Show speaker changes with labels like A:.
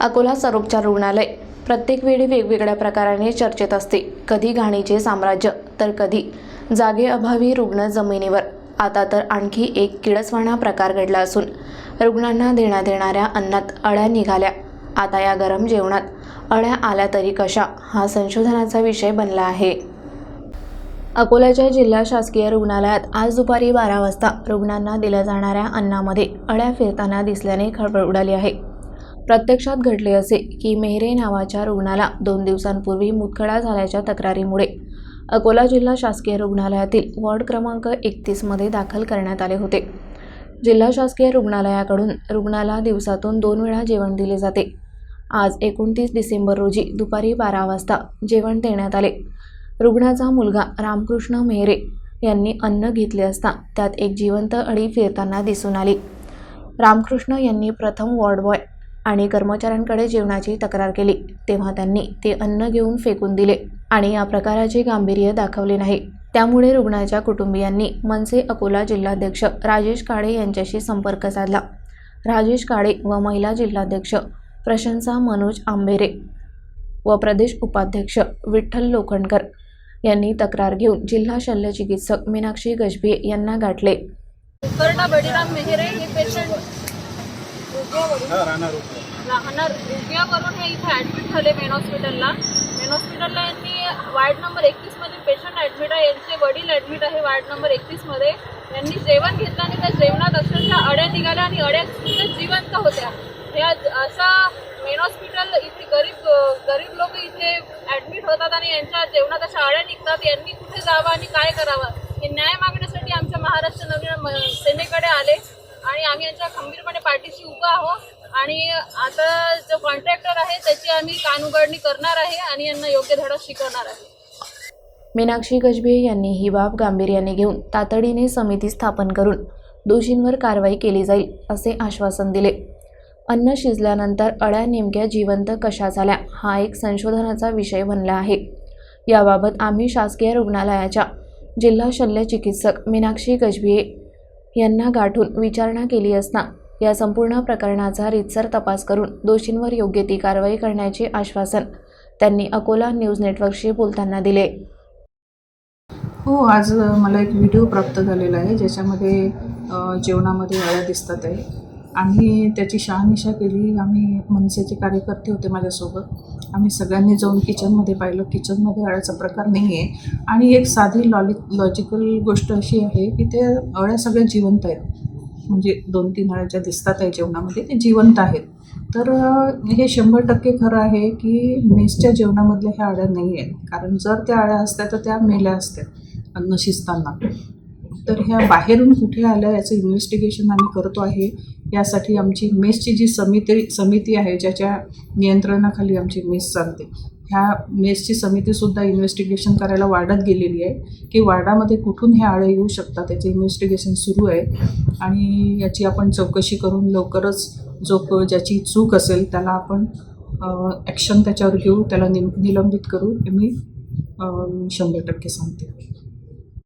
A: अकोला सरोपचार रुग्णालय. प्रत्येक वेळी वेगवेगळ्या प्रकाराने चर्चेत असते. कधी घाणीचे साम्राज्य तर कधी जागेअभावी रुग्ण जमिनीवर. आता तर आणखी एक किळसवाणा प्रकार घडला असून रुग्णांना देण्यात येणाऱ्या अन्नात अळ्या निघाल्या. आता या गरम जेवणात अळ्या आल्या तरी कशा? हा संशोधनाचा विषय बनला आहे. अकोल्याच्या जिल्हा शासकीय रुग्णालयात आज दुपारी बारा वाजता रुग्णांना दिल्या जाणाऱ्या अन्नामध्ये अळ्या फिरताना दिसल्याने खळबळ उडाली आहे. प्रत्यक्षात घडले असे की मेहरे नावाच्या रुग्णाला दोन दिवसांपूर्वी मुतखडा झाल्याच्या तक्रारीमुळे अकोला जिल्हा शासकीय रुग्णालयातील वॉर्ड क्रमांक एकतीसमध्ये दाखल करण्यात आले होते. जिल्हा शासकीय रुग्णालयाकडून रुग्णाला दिवसातून दोन वेळा जेवण दिले जाते. आज एकोणतीस डिसेंबर रोजी दुपारी बारा वाजता जेवण देण्यात आले. रुग्णाचा मुलगा रामकृष्ण मेहरे यांनी अन्न घेतले असता त्यात एक जिवंत अळी फिरताना दिसून आली. रामकृष्ण यांनी प्रथम वॉर्ड बॉय आणि कर्मचाऱ्यांकडे जेवणाची तक्रार केली. तेव्हा त्यांनी ते अन्न घेऊन फेकून दिले आणि या प्रकाराचे गांभीर्य दाखवले नाही. त्यामुळे रुग्णाच्या कुटुंबियांनी मनसे अकोला जिल्हाध्यक्ष राजेश काळे यांच्याशी संपर्क साधला. राजेश काळे व महिला जिल्हाध्यक्ष प्रशंसा मनोज आंबेरे व प्रदेश उपाध्यक्ष विठ्ठल लोखंडकर यांनी तक्रार घेऊन जिल्हा शल्य चिकित्सक मीनाक्षी गजभिये यांना गाठले
B: कर्णा बळीराम मेहरे हे पेशंट राहणार उद्यावरून हे इथे ॲडमिट झाले मेन हॉस्पिटलला मेन हॉस्पिटलला यांनी वार्ड नंबर एकतीसमध्ये पेशंट ॲडमिट आहे यांचे वडील ॲडमिट आहे वार्ड नंबर एकतीसमध्ये यांनी जेवण घेतलं आणि त्या जेवणात अक्षरशः अड्या निघाल्या आणि अड्या जिवंत होत्या. हे असा मेन हॉस्पिटल इथे गरीब गरीब लोक इथे ॲडमिट होतात आणि यांच्या जेवणात अशा अड्या निघतात. यांनी कुठे जावं आणि काय करावं? हे न्याय मागण्यासाठी आमच्या महाराष्ट्र नवीन सेनेकडे आले. आणि आम्ही यांच्या खंबीरपणे पाठीशी उभं आहोत. आणि आता जो कॉन्ट्रॅक्टर आहे त्याची आम्ही कानउघडणी करणार आहे आणि यांना योग्य धडा शिकवणार आहे.
A: मीनाक्षी गजबे यांनी ही बाब गांभीर्याने घेऊन तातडीने समिती स्थापन करून दोषींवर कारवाई केली जाईल असे आश्वासन दिले. अन्न शिजल्यानंतर अळ्या नेमक्या जिवंत कशा झाल्या हा एक संशोधनाचा विषय बनला आहे. याबाबत आम्ही शासकीय रुग्णालयाच्या जिल्हा शल्य चिकित्सक मीनाक्षी गजभिये यांना गाठून विचारणा केली असता या संपूर्ण प्रकरणाचा रितसर तपास करून दोषींवर योग्य ती कारवाई करण्याचे आश्वासन त्यांनी अकोला न्यूज नेटवर्कशी बोलताना दिले.
C: हो आज मला एक व्हिडिओ प्राप्त झालेला आहे ज्याच्यामध्ये जेवणामध्ये अळ्या दिसतात आहे. आम्ही त्याची शहानिशा केली. आम्ही मनसेचे कार्यकर्ते होते माझ्यासोबत. आम्ही सगळ्यांनी जाऊन किचनमध्ये पाहिलं. किचनमध्ये अळ्याचा प्रकार नाही आहे आणि एक साधी लॉलिक लॉजिकल गोष्ट अशी आहे की ते अळ्या सगळ्या जिवंत आहेत. म्हणजे दोन तीन अळ्या ज्या दिसतात आहे जेवणामध्ये ते जिवंत आहेत. तर हे शंभर टक्के खरं आहे की मेसच्या जेवणामधल्या ह्या अळ्या नाही आहेत कारण जर त्या अळ्या असत्या तर त्या मेल्या असत्या अन्न शिजताना तर ह्या बाहेरून कुठे आल्या याचं इन्व्हेस्टिगेशन आम्ही करतो आहे. यासाठी आमची मेसची जी समिती समिती आहे ज्याच्या नियंत्रणाखाली आमची मेस चालते. ह्या मेसची समितीसुद्धा इन्व्हेस्टिगेशन करायला वाढत गेलेली आहे की वार्डामध्ये कुठून ह्या आळे येऊ शकतात त्याचे इन्व्हेस्टिगेशन सुरू आहे. आणि याची आपण चौकशी करून लवकरच जो क- ज्याची चूक असेल त्याला आपण ॲक्शन त्याच्यावर घेऊ त्याला निम निलंबित करू. हे मी शंभर टक्के सांगते.